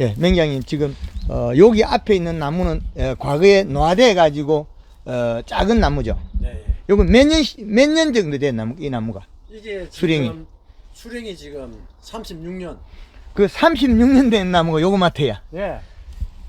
예, 맹장님 지금 어, 여기 앞에 있는 나무는 어, 과거에 노화돼 가지고 어, 작은 나무죠. 네. 요거 몇년 몇 년 정도 된 나무 이 나무가 이게 수령이. 지금 수령이 지금 36년. 그 36년 된 나무가 요거 마트야. 네.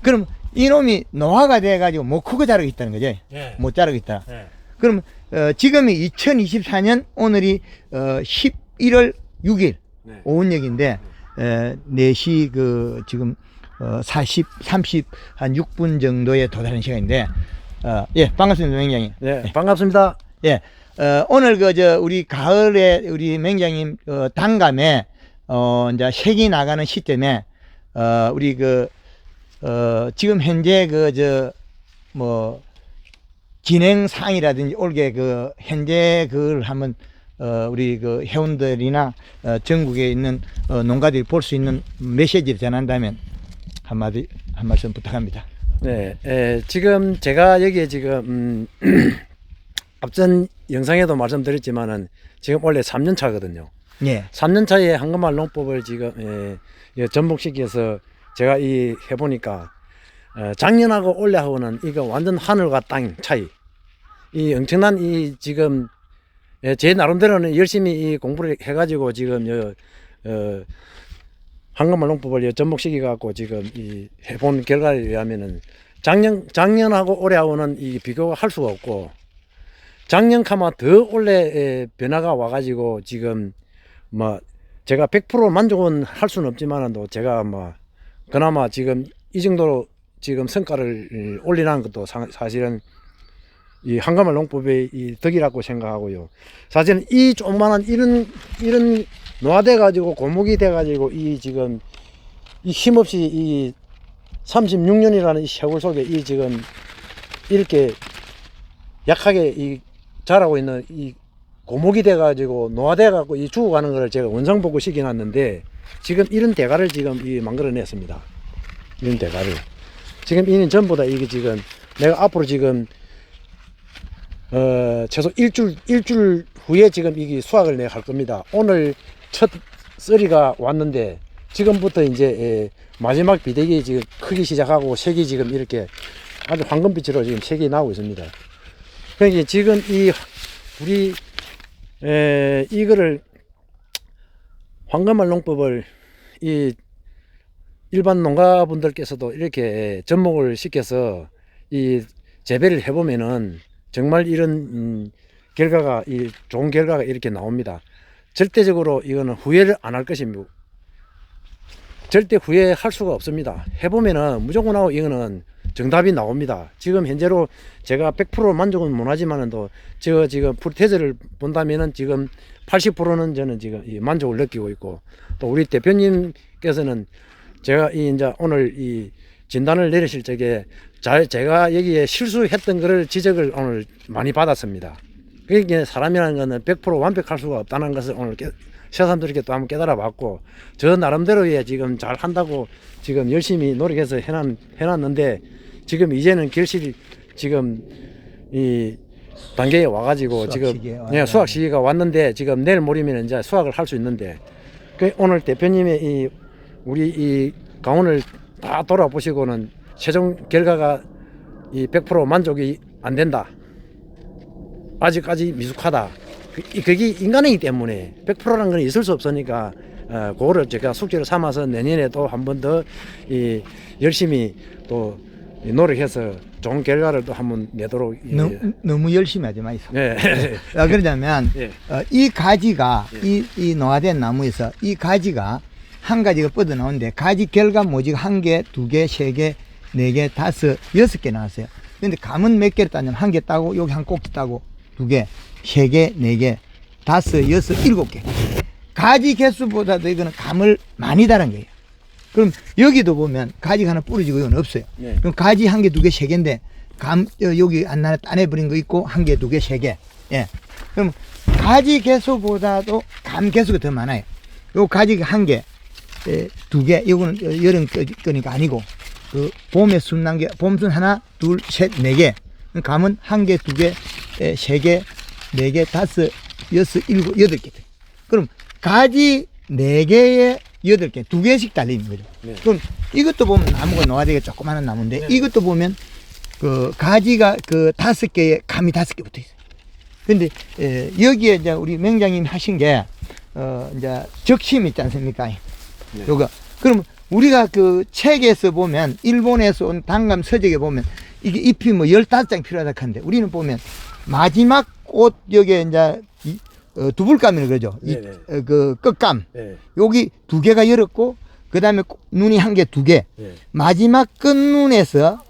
그럼 이놈이 노화가 돼 가지고 못 크고 자라고 있다는 거죠. 네. 못 자라고 있다. 네. 그럼 어, 지금이 2024년 오늘이 어, 11월 6일 네. 오은역인데 에, 4시 그 지금 어, 40, 30, 한 6분 정도에 도달하는 시간인데 어, 예 반갑습니다 맹장님 네. 반갑습니다. 예 어, 오늘 그 저 우리 가을에 우리 맹장님 어, 단감에 어 이제 색이 나가는 시점에 어 우리 그 어, 지금 현재 그 저 뭐 진행 사항이라든지 올게 그 현재 그걸 한번 어 우리 그 회원들이나 어, 전국에 있는 어, 농가들이 볼 수 있는 메시지를 전한다면 한마디 한 말씀 부탁합니다. 네. 에, 지금 제가 여기에 지금 음, 앞전 영상에도 말씀드렸지만은 지금 원래 3년 차거든요. 예. 3년 차에 한금말 농법을 지금 에, 예, 전복시켜서 제가 이 해보니까 어, 작년하고 올해하고는 이거 완전 하늘과 땅 차이. 이 엄청난 이 지금 예, 제 나름대로는 열심히 이 공부를 해가지고 지금 여, 어, 한금말 농법을 여 접목시켜 갖고 지금 이 해본 결과에 의하면은 작년 작년하고 올해하고는 이 비교가 할 수가 없고 작년 카마 더 올해 에, 변화가 와가지고 지금 뭐 제가 100% 만족은 할 수는 없지만도 제가 뭐 그나마 지금 이 정도로 지금 성과를 올리는 것도 사- 사실은 이 한가말 농법의 이 덕이라고 생각하고요. 사실은 이 조그만한 이런 이런 노화돼 가지고 고목이 돼 가지고 이 지금 이 힘없이 이 36년이라는 이 세월 속에 이 지금 이렇게 약하게 이 자라고 있는 이 고목이 돼 가지고 노화돼 갖고 이 죽어가는 거를 제가 원상 보고 시켜놨는데 지금 이런 대가를 지금 이 만들어냈습니다. 이런 대가를 지금 이는 전부 다 이게 지금 내가 앞으로 지금 어 최소 일주일 일주일 후에 지금 이게 수확을 내가 할 겁니다. 오늘 첫 썰이가 왔는데 지금부터 이제 예, 마지막 비대기 지금 크기 시작하고 색이 지금 이렇게 아주 황금빛으로 지금 색이 나오고 있습니다. 그러니까 지금 이 우리 에, 이거를 황금알 농법을 이 일반 농가분들께서도 이렇게 접목을 시켜서 이 재배를 해보면은 정말 이런 음, 결과가 이 좋은 결과가 이렇게 나옵니다. 절대적으로 이거는 후회를 안 할 것입니다. 절대 후회할 수가 없습니다. 해보면은 무조건 하고 이거는 정답이 나옵니다. 지금 현재로 제가 100% 만족은 못하지만은도 저 지금 풀테즈를 본다면은 지금 80%는 저는 지금 이 만족을 느끼고 있고 또 우리 대표님께서는 제가 이 이제 오늘 이 진단을 내리실 적에 잘 제가 여기에 실수했던 거를 지적을 오늘 많이 받았습니다. 그러니까 사람이라는 거는 100% 완벽할 수가 없다는 것을 오늘 깨, 새삼스럽게 또 한번 깨달아 봤고 저 나름대로의 지금 잘 한다고 지금 열심히 노력해서 해놨, 해놨는데 지금 이제는 결실이 지금 이 단계에 와가지고 지금 예. 수확 시기가 왔는데 지금 내일 모레면 이제 수확을 할 수 있는데 그 오늘 대표님의 이 우리 이 강원을 다 돌아보시고는 최종 결과가 이 100% 만족이 안 된다. 아직까지 미숙하다. 그- 이- 그게 인간이기 때문에 100%라는 건 있을 수 없으니까 어, 그거를 제가 숙제를 삼아서 내년에 또 한 번 더 이 열심히 또이 노력해서 좋은 결과를 또 한 번 내도록 예. 너무, 너무 열심히 하지 마이소. 네. 아, 그러자면 예. 어, 이 가지가 예. 이, 이 노화된 나무에서 이 가지가 한 가지가 뻗어 나오는데 가지 결과 모직 한 개, 두 개, 세 개, 네 개, 다섯, 여섯 개 나왔어요. 근데 감은 몇 개를 따냐면 한 개 따고 여기 한 꼭지 따고 두 개, 세 개, 네 개, 다섯, 여섯, 일곱 개. 가지 개수보다도 이거는 감을 많이 달은 거예요. 그럼 여기도 보면 가지가 하나 부러지고 이건 없어요. 네. 그럼 가지 한 개, 두 개, 세 개인데 감 어, 여기 안나에 따내 버린 거 있고 한 개, 두 개, 세 개. 예. 그럼 가지 개수보다도 감 개수가 더 많아요. 요 가지 한 개, 에, 두 개, 이거는 어, 여름 거- 거니까 아니고 그 봄에 순난 게 봄순 하나, 둘, 셋, 네 개. 감은 한 개, 두 개, 에, 세 개, 네 개, 다섯, 여섯, 일곱, 여덟 개. 그럼 가지 네 개에 여덟 개, 두 개씩 달리는 거죠. 네. 그럼 이것도 보면 나무가 노화되게 조그마한 나무인데 네. 이것도 보면 그 가지가 그 다섯 개에 감이 다섯 개 붙어 있어요. 근데 에, 여기에 이제 우리 맹장님 하신 게 어, 이제 적심 있지 않습니까? 네. 요거. 그럼 우리가 그 책에서 보면 일본에서 온 단감 서적에 보면 이게 잎이 뭐 15장 필요하다 하는데 우리는 보면 마지막 꽃 여기에 이제 이, 어, 두불감이라고 그러죠. 이, 네네. 어, 그 끝감. 네. 여기 두 개가 열었고 그 다음에 눈이 한 개 두 개. 네. 마지막 끝눈에서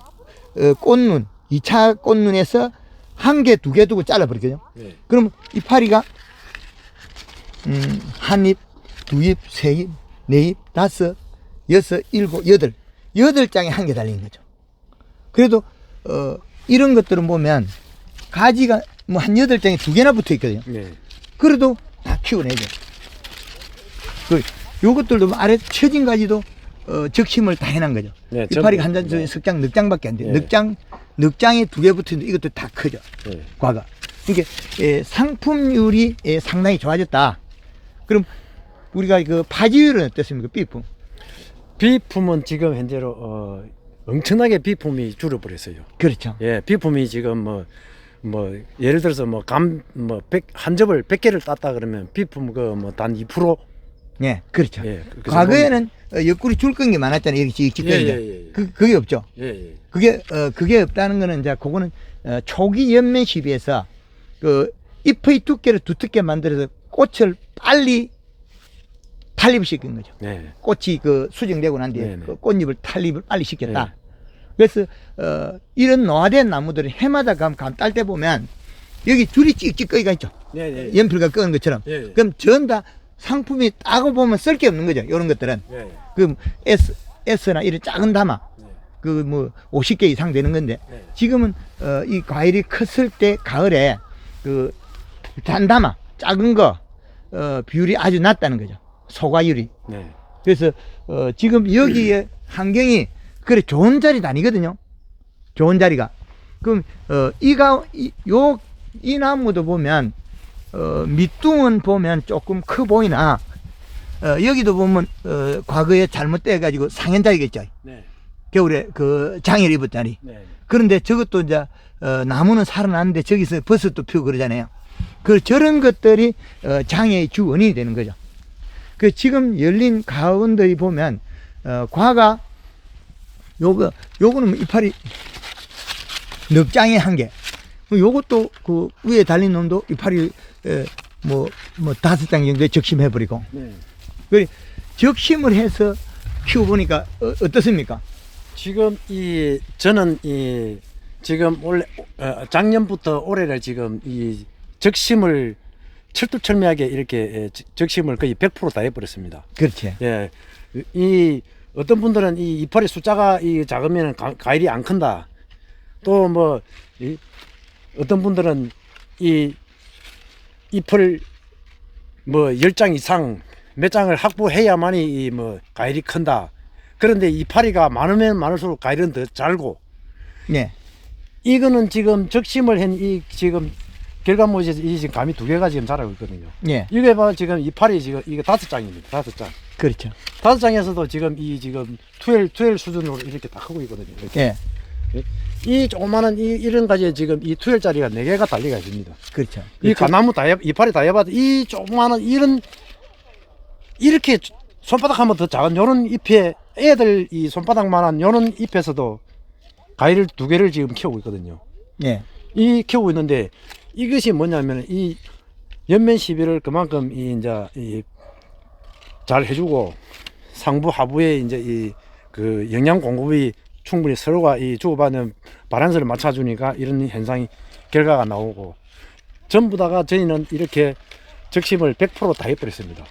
어, 꽃눈 2차 꽃눈에서 한 개 두 개 두고 잘라 버리거든요. 네. 그럼 이파리가 음, 한 잎, 두 잎, 세 잎, 네 잎, 다섯, 여섯, 일곱, 여덟 여덟 장에 한 개 달린 거죠. 그래도 어, 이런 것들은 보면 가지가 뭐 한 여덟 장에 두 개나 붙어 있거든요. 네. 그래도 다 키워내죠. 그 요것들도 뭐 아래 처진 가지도 어, 적심을 다 해놓은 거죠. 네, 이파리가. 한 장, 석장, 넉 장밖에 안 돼. 네. 넉 장, 넉 장에 두 개 붙었는데 이것도 다 크죠. 네. 과가. 그러니까 예, 상품률이 예, 상당히 좋아졌다. 그럼 우리가 그 파지율은 어떻습니까? 비품. 비품은 지금 현재로 어, 엄청나게 비품이 줄어버렸어요. 그렇죠. 예, 비품이 지금 뭐, 뭐, 예를 들어서 뭐, 감, 뭐, 백, 한 접을 100개를 땄다 그러면 비품 그 뭐, 단 2%? 예, 그렇죠. 예, 그- 그 과거에는 어, 옆구리 줄끈 게 많았잖아요. 여기 직- 직접. 예, 예, 예, 예. 그, 그게 없죠. 예, 예. 그게, 어, 그게 없다는 거는 이제 그거는 어, 초기 연면 시비에서 그 잎의 두께를 두텁게 만들어서 꽃을 빨리 탄립시킨 거죠. 네. 꽃이 그 수정되고 난 뒤에 네네. 그 꽃잎을 탄립을 빨리 시켰다. 네. 그래서 어, 이런 노화된 나무들은 해마다 감, 감딸 때 보면 여기 줄이 찍찍 꺼이가 있죠. 연필과 끄는 것처럼. 그럼 전 다 상품이 따고 보면 쓸 게 없는 거죠. 이런 것들은. 예. 그 S, S나 이런 작은 담아. 네. 그뭐 50개 이상 되는 건데 네. 지금은 어, 이 과일이 컸을 때 가을에 그 단담아 작은 거 어, 비율이 아주 낮다는 거죠. 소과율이. 네. 그래서 어, 지금 여기에 환경이 그래 좋은 자리도 아니거든요. 좋은 자리가. 그럼 어, 이가 이, 요, 이 나무도 보면 어, 밑둥은 보면 조금 커 보이나 어, 여기도 보면 어, 과거에 잘못돼 가지고 상현자리가 있죠. 네. 겨울에 그 장애를 입었다니. 네. 그런데 저것도 이제 어, 나무는 살아나는데 저기서 버섯도 피우고 그러잖아요. 그 저런 것들이 어, 장애의 주 원인이 되는 거죠. 그 지금 열린 가운데에 보면 어, 과가 요거 요거는 뭐 이파리 넉 장에 한 개. 뭐 요것도 그 위에 달린 놈도 이파리 뭐뭐 다섯 장 정도 적심해 버리고. 네. 그 적심을 해서 키워 보니까 어, 어떻습니까? 지금 이 저는 이 지금 원래 어, 작년부터 올해를 지금 이 적심을 철두철미하게 이렇게 예, 적- 적심을 거의 100%다 해버렸습니다. 그렇지. 예, 이 어떤 분들은 이 이파리 숫자가 이 작으면 가, 과일이 안 큰다. 또 뭐 어떤 분들은 이 잎을 뭐 열 장 이상 몇 장을 확보해야만이 이 뭐 과일이 큰다. 그런데 이파리가 많으면 많을수록 과일은 더 잘고 네. 이거는 지금 적심을 한 이 지금 결과물에서 이 지금 감이 두 개가 지금 자라고 있거든요. 예. 이게 봐 지금 이파리 지금 이거 다섯 장입니다. 다섯 장. 그렇죠. 다섯 장에서도 지금 이 지금 투엘 투엘 수준으로 이렇게 딱 하고 있거든요. 이렇게. 예. 이 조그마한 이 이런 가지에 지금 이 투엘짜리가 네 개가 달리가 있습니다. 그렇죠. 이 가나무 다 해, 이파리 다 해봐도 이 조그마한 이런 이렇게 손바닥 한번 더 작은 요런 잎에 애들 이 손바닥만한 요런 잎에서도 과일을 두 개를 지금 키우고 있거든요. 예. 이 키우고 있는데 이것이 뭐냐면 이 연면 시비를 그만큼 이 이제 이 잘 해주고 상부 하부에 이제 이 그 영양 공급이 충분히 서로가 이 주고받는 바란스를 맞춰주니까 이런 현상이 결과가 나오고 전부 다가 저희는 이렇게 적심을 100%다 해버렸습니다.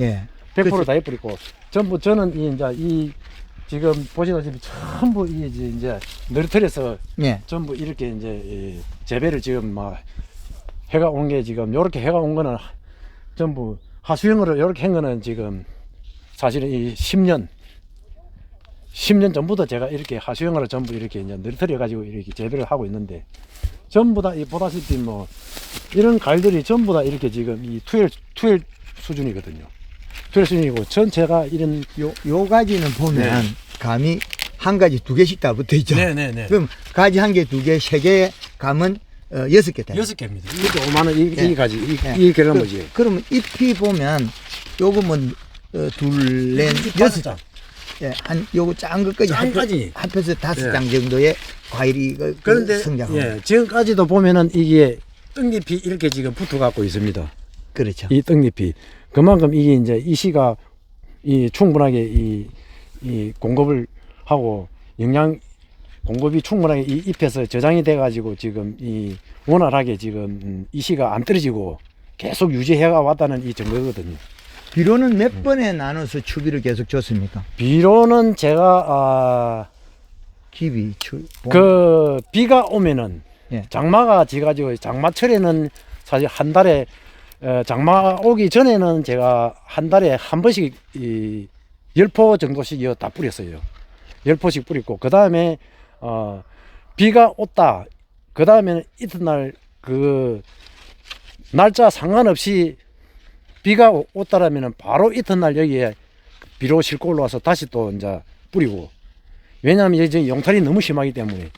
예. 100%다 해버리고 전부 저는 이 이제 이 지금 보시다시피 전부 이 이제 이제 너리털에서 예. 전부 이렇게 이제 이 재배를 지금 막 해가 온 게 지금 요렇게 해가 온 거는 전부 하수형으로 요렇게 한 거는 지금 사실은 이 10년 10년 전부터 제가 이렇게 하수형으로 전부 이렇게 이제 늘터려 가지고 이렇게 재배를 하고 있는데 전부 다 이 보다시피 뭐 이런 과일들이 전부 다 이렇게 지금 이 투엘 투엘 수준이거든요. 투일 수준이고 전체가 이런 요, 요 가지는 보면 네. 감이 한 가지 두 개씩 다 붙어 있죠. 네네네 그럼 가지 한 개, 두 개, 세 개, 감은 어, 여섯 개 돼. 여섯 개입니다. 이것도 5만 원, 이, 네. 이 가지, 이, 네. 이 계란무지. 그, 러면 잎이 보면 요거 뭐 어, 둘, 넷, 이 여섯 장. 예, 한 요거 짠 것까지 짠 합해- 까지. 합해 서 다섯 예. 장 정도의 과일이 그, 그런데 성장하고 예, 지금까지도 보면은 이게 떡잎이 이렇게 지금 붙어 갖고 있습니다. 그렇죠. 이 떡잎이 그만큼 이게 이제 이 씨가 이 충분하게 이, 이 공급을 하고 영양 공급이 충분하게 이 잎에서 저장이 돼 가지고 지금 이 원활하게 지금 음, 이 씨가 안 떨어지고 계속 유지해 왔다는 이 증거거든요. 비료는 음. 몇 번에 나눠서 추비를 계속 줬습니까? 비료는 제가 아, 기비, 추, 봄. 그 비가 오면은 예. 장마가 지가지고 장마철에는 사실 한 달에 어, 장마 오기 전에는 제가 한 달에 한 번씩 이 열포 정도씩이요 다 뿌렸어요. 열 포씩 뿌리고 그 다음에 어 비가 왔다. 그 다음에는 이튿날 그 날짜 상관없이 비가 오- 왔다라면은 바로 이튿날 여기에 비료 싣고 올라와서 다시 또 이제 뿌리고 왜냐하면 이제 용탈이 너무 심하기 때문에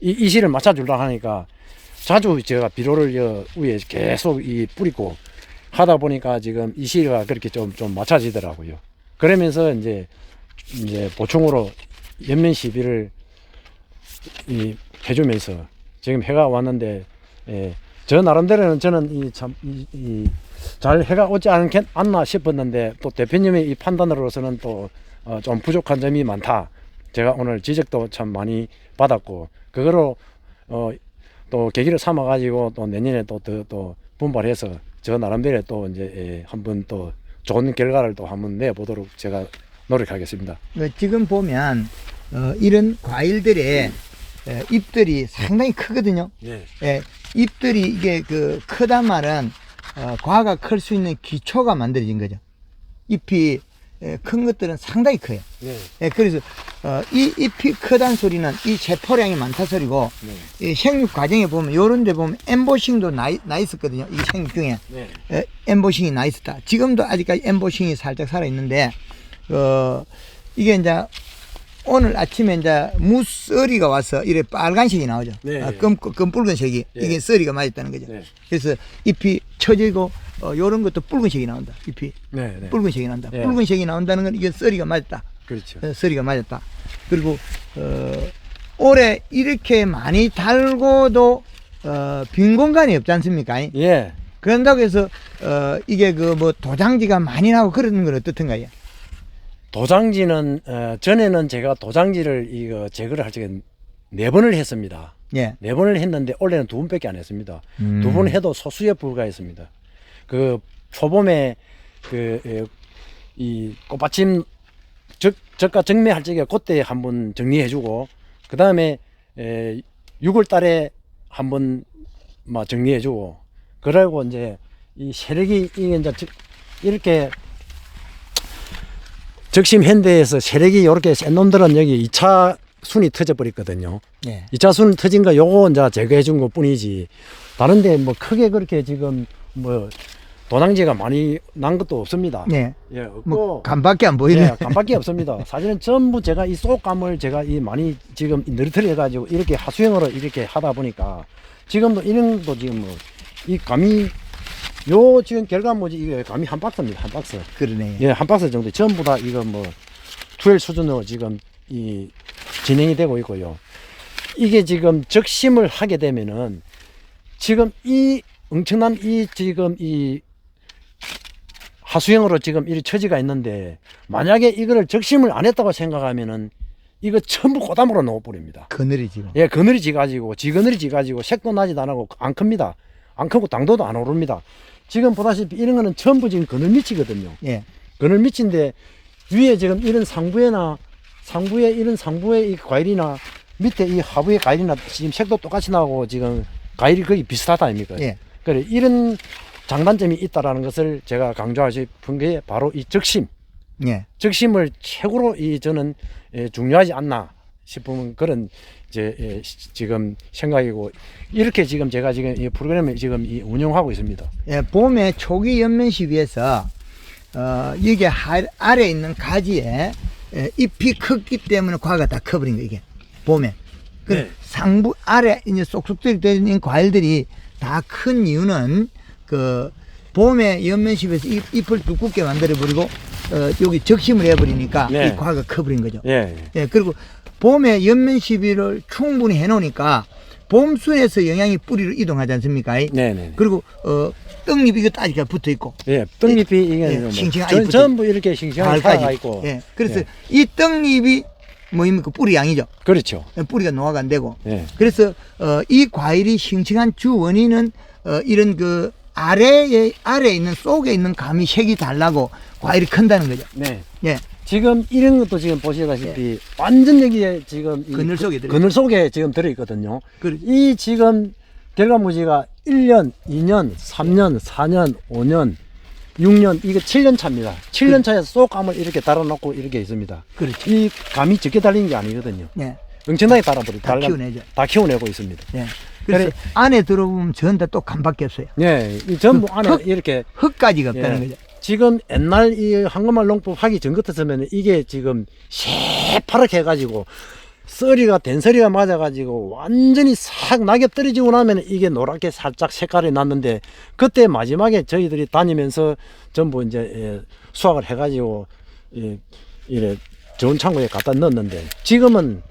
이 이 시를 맞춰주려 하니까 자주 제가 비료를 여 위에 계속 이 뿌리고 하다 보니까 지금 이 시가 그렇게 좀 좀 맞춰지더라고요. 그러면서 이제 이제 보충으로 연면 시비를 이 해주면서 지금 해가 왔는데 예, 저 나름대로는 저는 이 참 이 잘 해가 오지 않겠 않나 싶었는데 또 대표님의 이 판단으로서는 또 어, 좀 부족한 점이 많다. 제가 오늘 지적도 참 많이 받았고 그거로 어, 또 계기를 삼아 가지고 또 내년에 또더또 분발해서 저 나름대로 또 이제 예, 한번 또 좋은 결과를 또 한번 내보도록 제가 노력하겠습니다. 그 지금 보면 어, 이런 과일들의 에, 잎들이 상당히 크거든요. 네. 예, 잎들이 이게 그 크단 말은 어, 과가 클 수 있는 기초가 만들어진 거죠. 잎이 에, 큰 것들은 상당히 커요. 네. 예, 그래서 어, 이 잎이 크단 소리는 이 세포량이 많다 소리고 네. 이 생육 과정에 보면 요런 데 보면 엠보싱도 나, 나 있었거든요. 이 생육 중에 네. 에, 엠보싱이 나 있었다. 지금도 아직까지 엠보싱이 살짝 살아 있는데 어 이게 이제 오늘 아침에 이제 무썰이가 와서 이래 빨간색이 나오죠. 네. 아, 금, 금 붉은색이 예. 이게 썰이가 맞았다는 거죠. 네. 그래서 잎이 처지고 어, 요런 것도 붉은색이 나온다. 잎이 네. 네. 붉은색이 나온다. 예. 붉은색이 나온다는 건 이게 썰이가 맞았다. 그렇죠. 어, 썰이가 맞았다. 그리고 어, 올해 이렇게 많이 달고도 어, 빈 공간이 없지 않습니까? 예. 그런다고 해서 어, 이게 그 뭐 도장지가 많이 나고 그러는 건 어떻든가요? 도장지는 어, 전에는 제가 도장지를 이거 제거를 할 적에 네 번을 했습니다. 예. 네 번을 했는데 올해는 두 번밖에 안 했습니다. 음. 두번 해도 소수에 불과했습니다. 그 초봄에 그이 꽃받침 적 적가 정매할 적에 그때 한번 정리해주고 그 다음에 6월 달에 한번 막 정리해주고 그러고 이제 이 세력이 이게 이제 적- 이렇게 적심 현대에서 세력이 이렇게 센 놈들은 여기 2차 순이 터져 버렸거든요. 예. 2차 순 터진 거 요거 이제 제거해 준 것 뿐이지 다른데 뭐 크게 그렇게 지금 뭐 도낭지가 많이 난 것도 없습니다. 예. 예, 없고 뭐 간밖에 안 보이네. 예, 간밖에 없습니다. 사실은 전부 제가 이 쏙감을 제가 이 많이 지금 느리터리 해가지고 이렇게 하수형으로 이렇게 하다 보니까 지금도 이런 것도 지금 뭐 이 감이 요 지금 결과물이 이게 감이 한 박스입니다. 한 박스. 그러네. 예, 한 박스 정도 전부 다 이거 뭐 투엘 수준으로 지금 이 진행이 되고 있고요. 이게 지금 적심을 하게 되면은 지금 이 엄청난 이 지금 이 하수형으로 지금 이 처지가 있는데 만약에 이거를 적심을 안 했다고 생각하면은 이거 전부 고담으로 넣어버립니다. 그늘이 지금. 예, 그늘이 지가지고 지그늘이 지가지고 색도 나지도 안 하고 안 큽니다. 안 크고 당도도 안 오릅니다. 지금 보다시피 이런 거는 전부 지금 그늘 밑이거든요. 예. 그늘 밑인데 위에 지금 이런 상부에나 상부에 이런 상부에 이 과일이나 밑에 이 하부의 과일이나 지금 색도 똑같이 나오고 지금 과일이 거의 비슷하다 아닙니까? 예. 그래 이런 장단점이 있다라는 것을 제가 강조하고 싶은 게 바로 이 적심, 예. 적심을 최고로 이 저는 예, 중요하지 않나 싶은 그런 이 제 예, 시- 지금 생각이고 이렇게 지금 제가 지금 이 프로그램을 지금 이 운영하고 있습니다. 예, 봄에 초기 연면 시비에서 어, 이게 하, 아래 있는 가지에 에, 잎이 컸기 때문에 과가 다 커버린 거 이게 봄에. 그 네. 상부 아래 이제 쏙쏙들이 되는 과일들이 다 큰 이유는 그 봄에 연면십에서 잎, 잎을 두껍게 만들어 버리고 어, 여기 적심을 해버리니까 네. 이 과가 커버린 거죠. 예. 예, 그리고 봄에 연면 시비를 충분히 해놓으니까 봄순에서 영양이 뿌리로 이동하지 않습니까? 네네. 그리고 어 떡잎 이거 따지가 붙어 있고 예, 떡잎이 이게 예, 뭐 싱싱하게 전, 붙어 전부 이렇게 싱싱하게 살아가. 있고. 예, 그래서 예. 이 떡잎이 뭐입니까 뿌리 양이죠. 그렇죠. 예, 뿌리가 노화가 안 되고. 예. 그래서 어, 이 과일이 싱싱한 주 원인은 어, 이런 그 아래에 아래에 있는 속에 있는 감이 색이 달라고 과일이 큰다는 거죠. 네. 예, 지금 이런 것도 지금 보시다시피 완전 여기에 지금 이 그늘 속에 들어. 그늘 속에 지금 들어 있거든요. 그이 지금 결과무지가 1년, 2년, 3년, 4년, 5년, 6년, 이게 7년 차입니다. 7년 차에 쏙 감을 이렇게 달아놓고 이렇게 있습니다. 그렇죠. 이 감이 적게 달린 게 아니거든요. 예, 엄청나게 달아버리 다 키워내죠. 다 키워내고 있습니다. 예. 그래서 그래. 안에 들어보면 전 다 또 감밖에 없어요. 예, 이 전부 그 안에 흙- 이렇게 흙가지가 없다는 예. 거죠. 지금 옛날 이 한국말 농법 하기 전 같았으면 이게 지금 새파랗게 해가지고 썰이가 된서리가 맞아가지고 완전히 싹 낙엽 떨어지고 나면 이게 노랗게 살짝 색깔이 났는데 그때 마지막에 저희들이 다니면서 전부 이제 예, 수확을 해가지고 예, 이래 좋은 창고에 갖다 넣었는데 지금은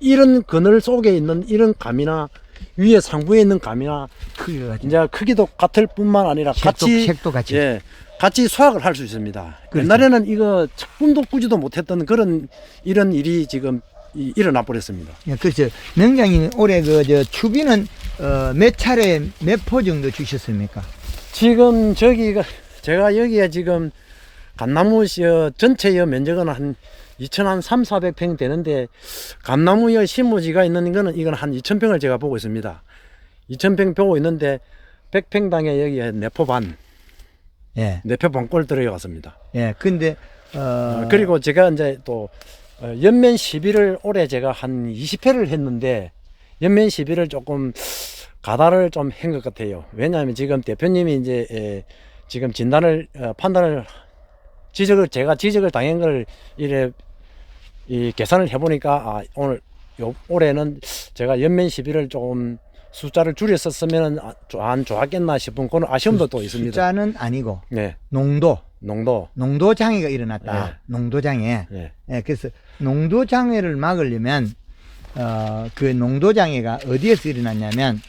이런 그늘 속에 있는 이런 감이나 위에 상부에 있는 감이나 크기가. 이제 크기도 같을 뿐만 아니라 색도- 같이 색도 같이. 예, 같이 수확을 할 수 있습니다. 그렇죠. 옛날에는 이거 꿈도 꾸지도 못했던 그런 이런 일이 지금 이- 일어나 버렸습니다. 예, 그렇죠. 명장님 올해 그저 추비는 어, 몇 차례 몇 포 정도 주셨습니까? 지금 저기가 제가 여기에 지금 감나무 씨 전체의 면적은 한 2천 한 3, 400평 되는데 감나무의 심무지가 있는 거는 이건 한 2,000평을 제가 보고 있습니다. 2,000평 보고 있는데 100평당에 여기에 네포 반, 예, 네포 반꼴 들어갔습니다. 예. 근데 어, 어, 그리고 제가 이제 또 어, 연면 시비를 올해 제가 한 20회를 했는데 연면 시비를 조금 가다를 좀 한 것 같아요. 왜냐하면 지금 대표님이 이제 에, 지금 진단을 어, 판단을 지적을 제가 지적을 당한 걸 이래 이 계산을 해보니까 아, 오늘 요, 올해는 제가 연면 시비를 조금 숫자를 줄였었으면 아, 좀안 좋았겠나 싶은 그런 아쉬움도 또 있습니다. 숫자는 아니고 네, 농도, 농도. 농도 장애가 일어났다. 예. 농도 장애. 네, 예, 그래서 농도 장애를 막으려면 어, 그 농도 장애가 어디에서 일어났냐면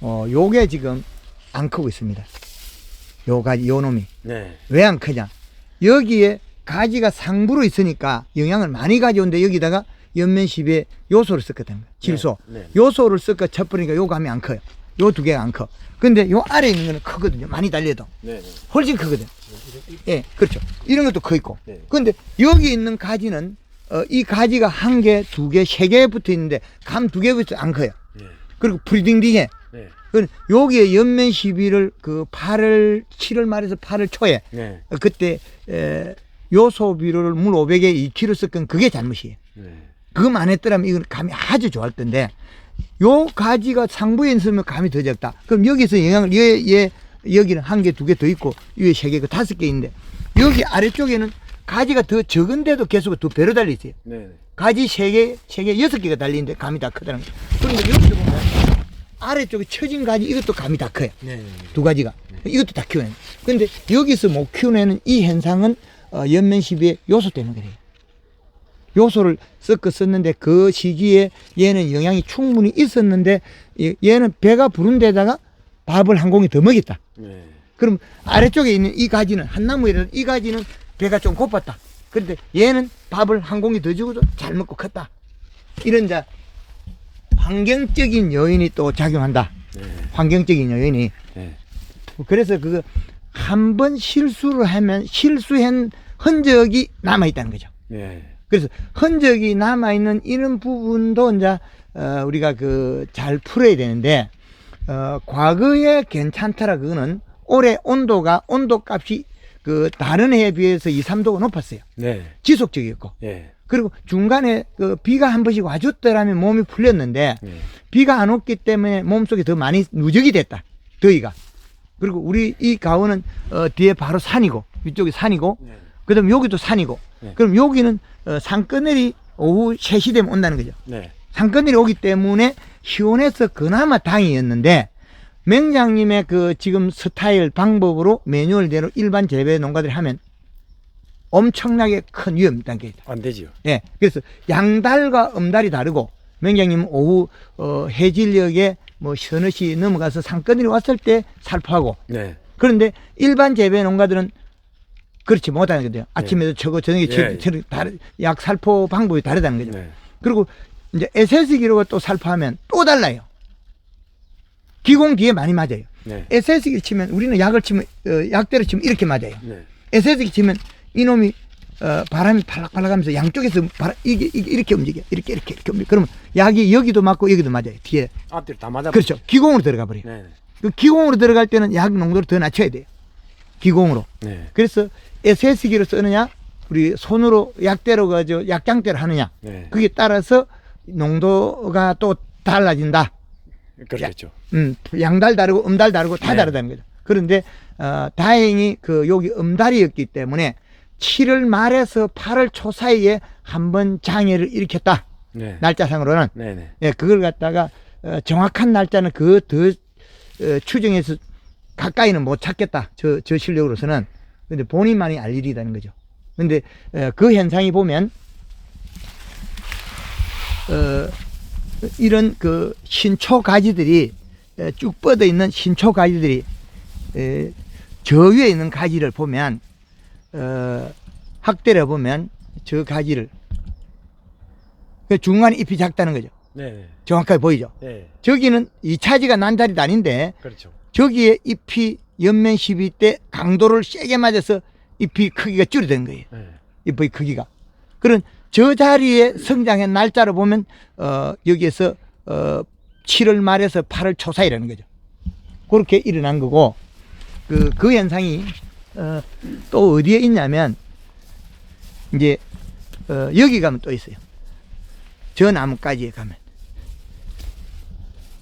어, 요게 지금 안 크고 있습니다. 요 가지, 요 놈이. 네, 왜 안 크냐? 여기에 가지가 상부로 있으니까 영양을 많이 가져온데 여기다가 연면십에 요소를 썼거든. 질소. 네, 네. 요소를 섞어 쳐버리니까 요 감이 안 커요. 요 두 개가 안 커. 근데 요 아래 있는 거는 크거든요. 많이 달려도. 네, 네. 훨씬 크거든. 예, 그렇죠. 이런 것도 커 있고. 네. 근데 여기 있는 가지는 어, 이 가지가 한 개, 두 개, 세 개 붙어 있는데 감 두 개 붙어 안 커요. 네. 그리고 프리딩딩해. 네. 그 여기에 연면 시비를 그 8월 7월 말에서 8월 초에 네. 어, 그때 에, 요소 비료를 물 500에 2kg 섞은 그게 잘못이에요. 네. 그것만 안 했더라면 이건 감이 아주 좋을 텐데 요 가지가 상부에 있으면 감이 더 적다. 그럼 여기서 영향을 얘, 얘 여기는 한 개, 두 개 더 있고 위에 세 개, 그 다섯 개 있는데 여기 아래쪽에는 가지가 더 적은데도 계속 두 배로 달려 있어요. 네. 가지 세 개, 세 개, 여섯 개가 달리는데 감이 다 크다는 거예요. 그러니까 여기서 보면 아래쪽에 처진 가지 이것도 감이 다 커요. 네. 두 가지가. 이것도 다 키워내는. 근데 여기서 못 키워내는 이 현상은 어, 연면 시비의 요소 때문에 그래요. 요소를 섞어 썼는데 그 시기에 얘는 영양이 충분히 있었는데 이- 얘는 배가 부른 데다가 밥을 한 공기 더 먹였다. 네. 그럼 아래쪽에 있는 이 가지는 한 나무에는 이 가지는 배가 좀 고팠다. 그런데 얘는 밥을 한 공기 더 주고도 잘 먹고 컸다. 이런 자 환경적인 요인이 또 작용한다. 네. 환경적인 요인이 네. 그래서 그거 한 번 실수를 하면 실수한 흔적이 남아 있다는 거죠. 네. 그래서 흔적이 남아 있는 이런 부분도 이제 어, 우리가 그 잘 풀어야 되는데 어, 과거에 괜찮더라 그거는 올해 온도가 온도 값이 그 다른 해에 비해서 2, 3도가 높았어요. 네. 지속적이었고 네. 그리고 중간에 그 비가 한 번씩 와줬더라면 몸이 풀렸는데 네. 비가 안 왔기 때문에 몸속에 더 많이 누적이 됐다. 더위가. 그리고 우리 이 가원은 어, 뒤에 바로 산이고 이쪽이 산이고 네. 그다음 여기도 산이고 네. 그럼 여기는 어, 산그늘이 오후 3시 되면 온다는 거죠. 네. 산그늘이 오기 때문에 시원해서 그나마 다행이었는데 맹장님의 그 지금 스타일 방법으로 매뉴얼대로 일반 재배 농가들이 하면 엄청나게 큰 위험이 담겨 있다. 안 되지요. 예. 그래서 양달과 음달이 다르고 맹장님 오후 어, 해질녘에 뭐 서너 시 넘어가서 산그늘이 왔을 때 살포하고 네. 그런데 일반 재배 농가들은 그렇지 못하는 거죠. 아침에도 쳐고 저녁에 예. 다르, 약 살포 방법이 다르다는 거죠. 네. 그리고 이제 SS 기록을 또 살포하면 또 달라요. 기공 뒤에 많이 맞아요. 네. SS 기 치면 우리는 약을 치면 어, 약대로 치면 이렇게 맞아요. 네. SS 기 치면 이놈이 어, 바람이 팔락팔락하면서 양쪽에서 바람, 이게, 이게 이렇게 움직여 이렇게 이렇게 이렇게 움직여. 그러면 약이 여기도 맞고 여기도 맞아요. 뒤에 앞뒤로 다 맞아. 그렇죠. 기공으로 들어가 버려요. 네. 그 기공으로 들어갈 때는 약 농도를 더 낮춰야 돼요. 기공으로. 네. 그래서 SS기를 쓰느냐, 우리 손으로 약대로 가지고 약장대로 하느냐, 네. 그게 따라서 농도가 또 달라진다. 그렇겠죠. 음, 양달 다르고 음달 다르고 다 네. 다르다는 거죠. 그런데 어, 다행히 그 여기 음달이었기 때문에 7월 말에서 8월 초 사이에 한 번 장애를 일으켰다. 네. 날짜상으로는 네. 네. 예, 그걸 갖다가 어, 정확한 날짜는 그더 어, 추정해서 가까이는 못 찾겠다. 저, 저 실력으로서는. 근데 본인만이 알 일이라는 거죠. 근데 어, 그 현상이 보면 어, 이런 그 신초 가지들이 에, 쭉 뻗어 있는 신초 가지들이 에, 저 위에 있는 가지를 보면 어, 학대를 보면 저 가지를 그 중간에 잎이 작다는 거죠. 네. 정확하게 보이죠. 네. 저기는 이 차지가 난 자리도 아닌데 그렇죠. 저기에 잎이 연면 시비 때 강도를 세게 맞아서 잎이 크기가 줄어든 거예요. 네. 잎의 크기가. 그런 저 자리에 성장한 날짜를 보면 어 여기에서 어 7월 말에서 8월 초 사이라는 거죠. 그렇게 일어난 거고 그 그 현상이 어, 또 어디에 있냐면 이제 어, 여기 가면 또 있어요. 저 나무가지에 가면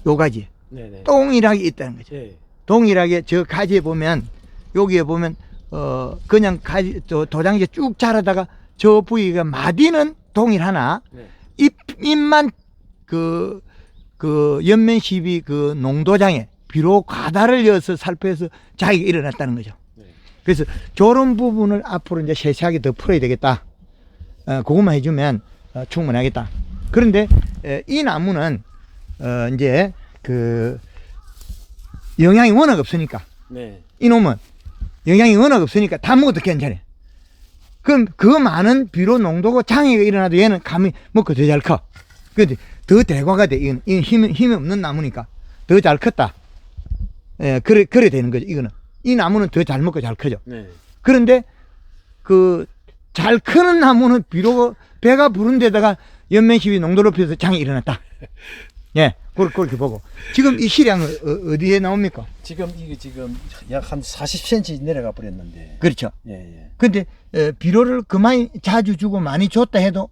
요 가지 네. 네. 동일하게 있다는 거죠. 네. 동일하게 저 가지에 보면 여기에 보면 어 그냥 가지 저 도장지 쭉 자라다가 저 부위가 마디는 동일하나 네. 잎 잎만 그그 연면 시비 그 농도장에 비록 과다를 이어서 살포해서 자기가 일어났다는 거죠. 네. 그래서 저런 부분을 앞으로 이제 세세하게 더 풀어야 되겠다. 어, 그것만 해주면 어, 충분하겠다. 그런데 에, 이 나무는 어, 이제 그 영양이 워낙 없으니까 네. 이놈은 영양이 워낙 없으니까 다 먹어도 괜찮아요. 그럼 그 많은 비료 농도고 장애가 일어나도 얘는 감이 먹고 더 잘 커. 근데 더 대과가 돼. 이건, 이건 힘이, 힘이 없는 나무니까 더 잘 컸다. 예, 그래, 그래 되는 거죠. 이거는. 이 나무는 더 잘 먹고 잘 크죠. 네. 그런데 그 잘 크는 나무는 비록 배가 부른 데다가 연면시비 농도 높여서 장이 일어났다. 예, 그렇게, 그렇게 보고. 지금 이 시량은 어, 어디에 나옵니까? 지금 이게 지금 약 한 40cm 내려가 버렸는데. 그렇죠. 예, 예. 근데 에, 비료를 그만이 자주 주고 많이 줬다 해도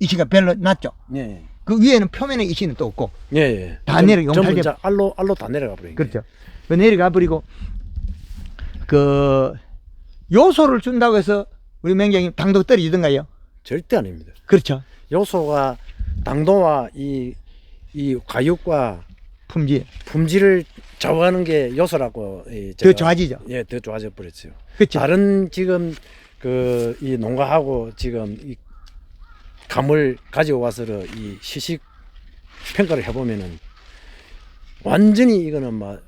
이시가 별로 낮죠. 예. 예. 그 위에는 표면에 이시는 또 없고 예, 예. 다 좀- 내려- 이제 알로 알로 다 내려가 버린 그렇죠. 그 내려가 버리고 그 요소를 준다고 해서 우리 맹장님 당도 떨어지던가요? 절대 아닙니다. 그렇죠. 요소가 당도와 이, 이 과육과 품질 품질을 좌우하는 게 요소라고 이더 제가- 좋아지죠. 예, 더 좋아져 버렸어요. 그렇죠. 다른 지금 그 이 농가하고 지금 이 감을 가지고 와서 이 시식 평가를 해보면은 완전히 이거는 막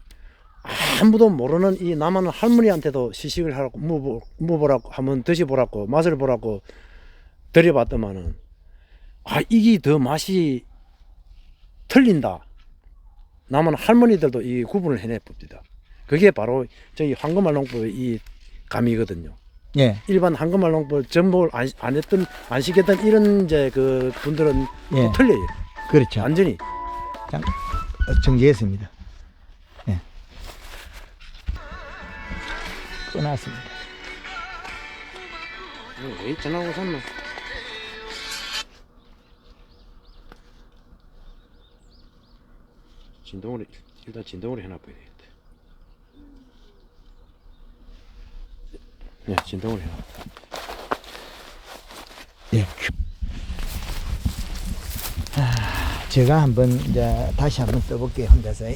아무도 모르는 이 남한 할머니한테도 시식을 하라고 무보, 무보라고 한번 드셔보라고 맛을 보라고 드려봤더만은 아 이게 더 맛이 틀린다. 남한 할머니들도 이 구분을 해내 봅니다. 그게 바로 저희 황금알 농법의 이 감이거든요. 예, 일반 한금말 농법 전복을 안, 안 했던 안 시켰던 이런 이제 그 분들은 예, 또 틀려요. 그렇죠. 완전히. 어, 정지했습니다. 떠났습니다. 왜 전화고 샀나? 진동을 일단 진동을 해놔봐야 되겠다. 예, 진동을 해놔. 예. 아, 제가 한번 이제 다시 한번 써볼게요 혼자서.